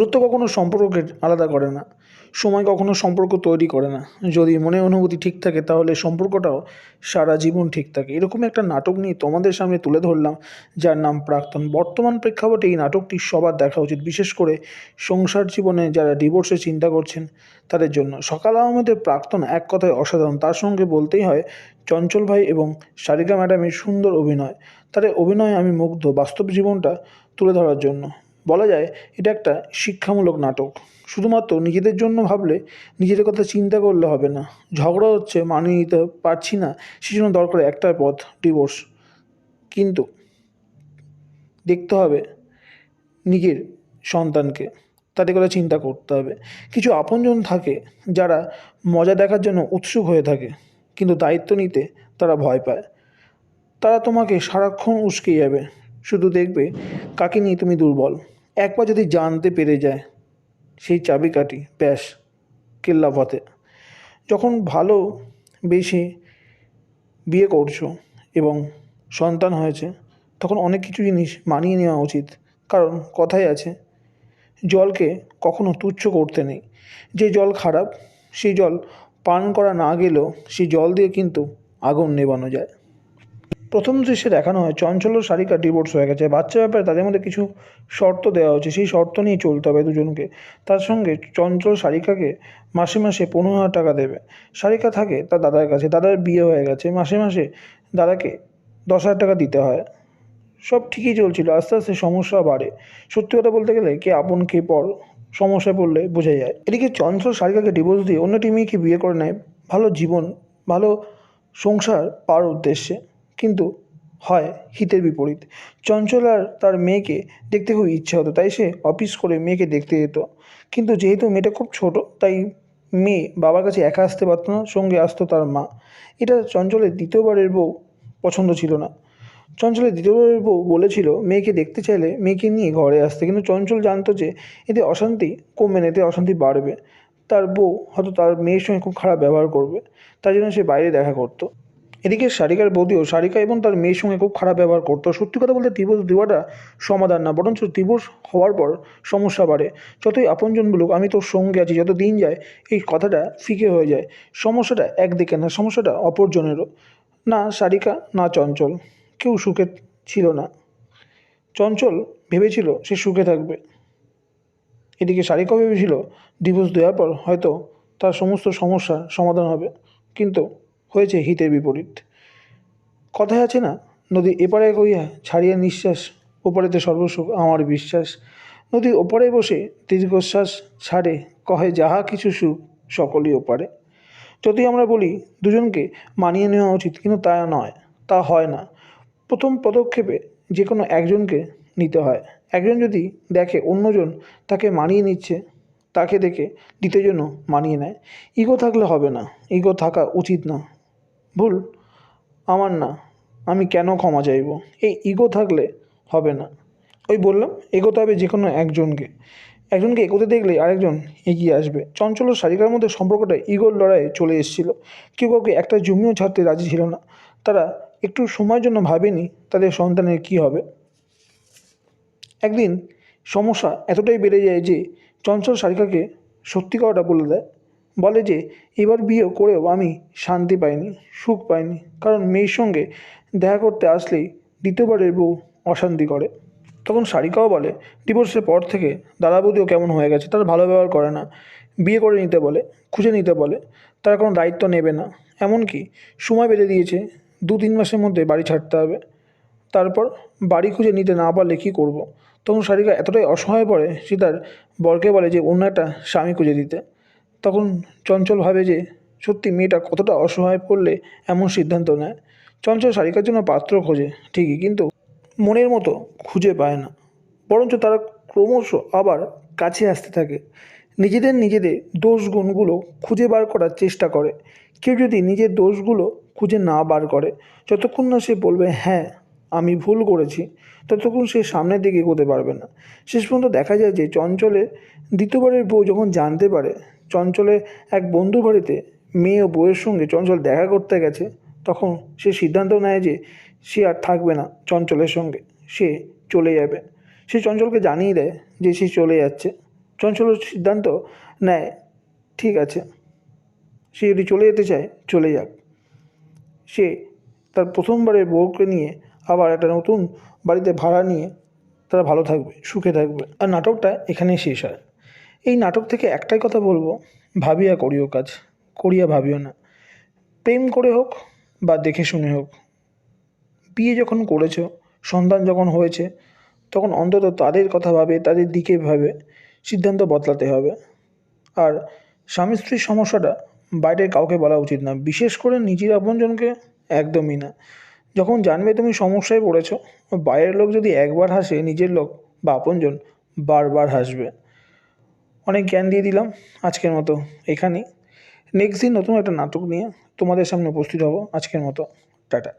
দূরত্ব কখনো সম্পর্ককে আলাদা করে না। সময় কখনো সম্পর্ক তৈরি করে না। যদি মনে অনুভূতি ঠিক থাকে, তাহলে সম্পর্কটাও সারা জীবন ঠিক থাকে। এরকম একটা নাটক নিয়ে তোমাদের সামনে তুলে ধরলাম, যার নাম প্রাক্তন। বর্তমান প্রেক্ষাপটে এই নাটকটি সবার দেখা উচিত। বিশেষ করে সংসার জীবনে যারা ডিভোর্সের চিন্তা করছেন, তাদের জন্য। সকাল আহমেদের প্রাক্তন এক কথায় অসাধারণ। তার সঙ্গে বলতেই হয়, চঞ্চল ভাই এবং সারিকা ম্যাডামের সুন্দর অভিনয়। তাদের অভিনয়ে আমি মুগ্ধ বাস্তব জীবনটা তুলে ধরার জন্য। বলা যায়, এটা একটা শিক্ষামূলক নাটক। শুধুমাত্র নিজেদের জন্য ভাবলে নিজেদের কথা চিন্তা করলে হবে না। ঝগড়া হচ্ছে, মানিয়ে নিতে পারছি না, সেজন্য দরকার একটাই পথ ডিভোর্স কিন্তু দেখতে হবে নিজের সন্তানকে, তাদের কথা চিন্তা করতে হবে। কিছু আপনজন থাকে যারা মজা দেখার জন্য উৎসুক হয়ে থাকে, কিন্তু দায়িত্ব নিতে তারা ভয় পায়। তারা তোমাকে সারাক্ষণ উস্কে যাবে। শুধু দেখবে, কাকে নিয়ে তুমি দুর্বল? একবার যদি জানতে পেরে যায়, সেই চাবিকাঠি, ব্যাস, কেল্লা পথে যখন ভালো বেশি বিয়ে করছ এবং সন্তান হয়েছে, তখন অনেক কিছু জিনিস মানিয়ে নেওয়া উচিত। কারণ কথাই আছে, জলকে কখনো তুচ্ছ করতে নেই। যে জল খারাপ, সেই জল পান করা না গেলেও সেই জল দিয়ে কিন্তু আগুন নেবানো যায়। প্রথম দৃশ্যে দেখানো হয় চঞ্চল ও সারিকা ডিভোর্স হয়ে গেছে। বাচ্চা ব্যাপারে তাদের মধ্যে কিছু শর্ত দেওয়া হচ্ছে সেই শর্ত নিয়ে চলতে হবে দুজনকে। তার সঙ্গে চঞ্চল সারিকাকে মাসে মাসে পনেরো হাজার টাকা দেবে। সারিকা থাকে তার দাদার কাছে। দাদার বিয়ে হয়ে গেছে। মাসে মাসে দাদাকে দশ হাজার টাকা দিতে হয়। সব ঠিকই চলছিল। আস্তে আস্তে সমস্যা বাড়ে। সত্যি কথা বলতে গেলে কে আপন, কে পর সমস্যায় পড়লে বোঝা যায়। এদিকে চঞ্চল সারিকাকে ডিভোর্স দিয়ে অন্যটি মেয়েকে বিয়ে করে নেয়। ভালো জীবন, ভালো সংসার পাওয়ার উদ্দেশ্যে। কিন্তু হয় হিতের বিপরীত। চঞ্চল আর তার মেয়েকে দেখতে খুব ইচ্ছা হতো, তাই সে অফিস করে মেয়েকে দেখতে যেত। কিন্তু যেহেতু মেয়েটা খুব ছোট, তাই মেয়ে বাবার কাছে একা আসতে পারতো না, সঙ্গে আসতো তার মা। এটা চঞ্চলের দ্বিতীয়বারের বউ পছন্দ ছিল না। চঞ্চলের দ্বিতীয়বারের বউ বলেছিল, মেয়েকে দেখতে চাইলে মেয়েকে নিয়ে ঘরে আসতে। কিন্তু চঞ্চল জানতো যে এতে অশান্তি কমবে না, এতে অশান্তি বাড়বে। তার বউ হয়তো তার মেয়ের সঙ্গে খুব খারাপ ব্যবহার করবে, তাই জন্য সে বাইরে দেখা করতো। এদিকে সারিকার বৌদিও সারিকা এবং তার মেয়ের সঙ্গে খুব খারাপ ব্যবহার করতো। সত্যি কথা বলতে ডিভোর্স দেওয়াটা সমাধান না, বরঞ্চ ডিভোর্স হওয়ার পর সমস্যা বাড়ে। যতই আপনজন বলুক, আমি তোর সঙ্গে আছি, যত দিন যায় এই কথাটা ফিকে হয়ে যায়। সমস্যাটা একদিকে না, সমস্যাটা অপরজনেরও। না সারিকা, না চঞ্চল। কেউ সুখে ছিল না। চঞ্চল ভেবেছিল সে সুখে থাকবে। এদিকে সারিকাও ভেবেছিল ডিভোর্স দেওয়ার পর হয়তো তার সমস্ত সমস্যার সমাধান হবে। কিন্তু হয়েছে হিতের বিপরীত। কথায় আছে না, নদী এপারে কইয়া ছাড়িয়া নিঃশ্বাস, ওপারেতে সর্বসুখ আমার বিশ্বাস। নদী ওপারে বসে দীর্ঘশ্বাস ছাড়ে, কহে যাহা কিছু সুখ, সকলই ওপারে। যদি আমরা বলি, দুজনকে মানিয়ে নেওয়া উচিত, কিন্তু তা নয়, তা হয় না। প্রথম পদক্ষেপে যে কোনো একজনকে নিতে হয়। একজন যদি দেখে অন্যজন তাকে মানিয়ে নিচ্ছে, তাকে দেখে দ্বিতীয়জনও মানিয়ে নেয়। ইগো থাকলে হবে না, ইগো থাকা উচিত না। ভুল, আমার না, আমি কেন ক্ষমা চাইব? এই ইগো থাকলে হবে না। ওই বললাম, এগোতে হবে যে কোনো একজনকে। একজনকে এগোতে দেখলে আরেকজন এগিয়ে আসবে। চঞ্চল ও সারিকার মধ্যে সম্পর্কটা ইগোর লড়াইয়ে চলে এসেছিল। কেউ কাউকে একটা জমিও ছাড়তে রাজি ছিল না। তারা একটু সময়ের জন্য ভাবেনি তাদের সন্তানের কী হবে। একদিন সমস্যা এতটাই বেড়ে যায় যে চঞ্চল সারিকাকে সত্যি কথাটা বলে দেয় বলে যে, এবার বিয়ে করেও আমি শান্তি পাইনি, সুখ পাইনি। কারণ মেয়ের সঙ্গে দেখা করতে আসলেই দ্বিতীয়বারের বউ অশান্তি করে। তখন সারিকাও বলে, ডিভোর্সের পর থেকে দাদা বৌদিও কেমন হয়ে গেছে? তারা ভালো ব্যবহার করে না। বিয়ে করে নিতে বলে, খুঁজে নিতে বলে, তারা কোনো দায়িত্ব নেবে না। এমনকি সময় বেঁধে দিয়েছে, দু তিন মাসের মধ্যে বাড়ি ছাড়তে হবে। তারপর বাড়ি খুঁজে নিতে না পারলে কী করব। তখন সারিকা এতটাই অসহায় পড়ে, সে তার বরকে বলে যে, অন্য একটা স্বামী খুঁজে দিতে। তখন চঞ্চল ভাবে যে সত্যি মেয়েটা কতটা অসহায় পড়লে এমন সিদ্ধান্ত নেয়। চঞ্চল সারিকার জন্য পাত্র খোঁজে, ঠিকই, কিন্তু মনের মতো খুঁজে পায় না। বরঞ্চ তারা ক্রমশ আবার কাছে আসতে থাকে। নিজেদের নিজেদের দোষ গুণগুলো খুঁজে বার করার চেষ্টা করে। কেউ যদি নিজের দোষগুলো খুঁজে না বার করে, যতক্ষণ না সে বলবে হ্যাঁ আমি ভুল করেছি, ততক্ষণ সে সামনের দিকে এগোতে পারবে না। শেষ পর্যন্ত দেখা যায় যে চঞ্চলের দ্বিতীয়বারের বউ যখন জানতে পারে চঞ্চলের এক বন্ধুর বাড়িতে মেয়ে ও বউয়ের সঙ্গে চঞ্চল দেখা করতে গেছে, তখন সে সিদ্ধান্ত নেয় যে সে আর থাকবে না চঞ্চলের সঙ্গে। সে চলে যাবে। সে চঞ্চলকে জানিয়ে দেয় যে সে চলে যাচ্ছে। চঞ্চল সিদ্ধান্ত নেয়, ঠিক আছে। সে যদি চলে যেতে চায়, চলে যাক। সে তার প্রথমবারের বউকে নিয়ে আবার একটা নতুন বাড়িতে ভাড়া নিয়ে তারা ভালো থাকবে, সুখে থাকবে। আর নাটকটা এখানেই শেষ হয়। এই নাটক থেকে একটাই কথা বলব, ভাবিয়া করিও কাজ, করিয়া ভাবিও না। প্রেম করে হোক বা দেখে শুনে হোক, বিয়ে যখন করেছ, সন্তান যখন হয়েছে, তখন অন্তত তাদের কথা ভাবে, তাদের দিকে ভাবে, সিদ্ধান্ত বদলাতে হবে। আর স্বামী স্ত্রীর সমস্যাটা বাইরের কাউকে বলা উচিত না, বিশেষ করে নিজের আপনজনকে একদমই না। যখন জানবে তুমি সমস্যায় পড়েছো, বাইরের লোক যদি একবার হাসে, নিজের লোক বা আপনজন বারবার হাসবে। অনেক জ্ঞান দিয়ে দিলাম আজকের মতো এখানেই। নেক্সট দিন নতুন একটা নাটক নিয়ে তোমাদের সামনে উপস্থিত হব আজকের মতো। টাটা।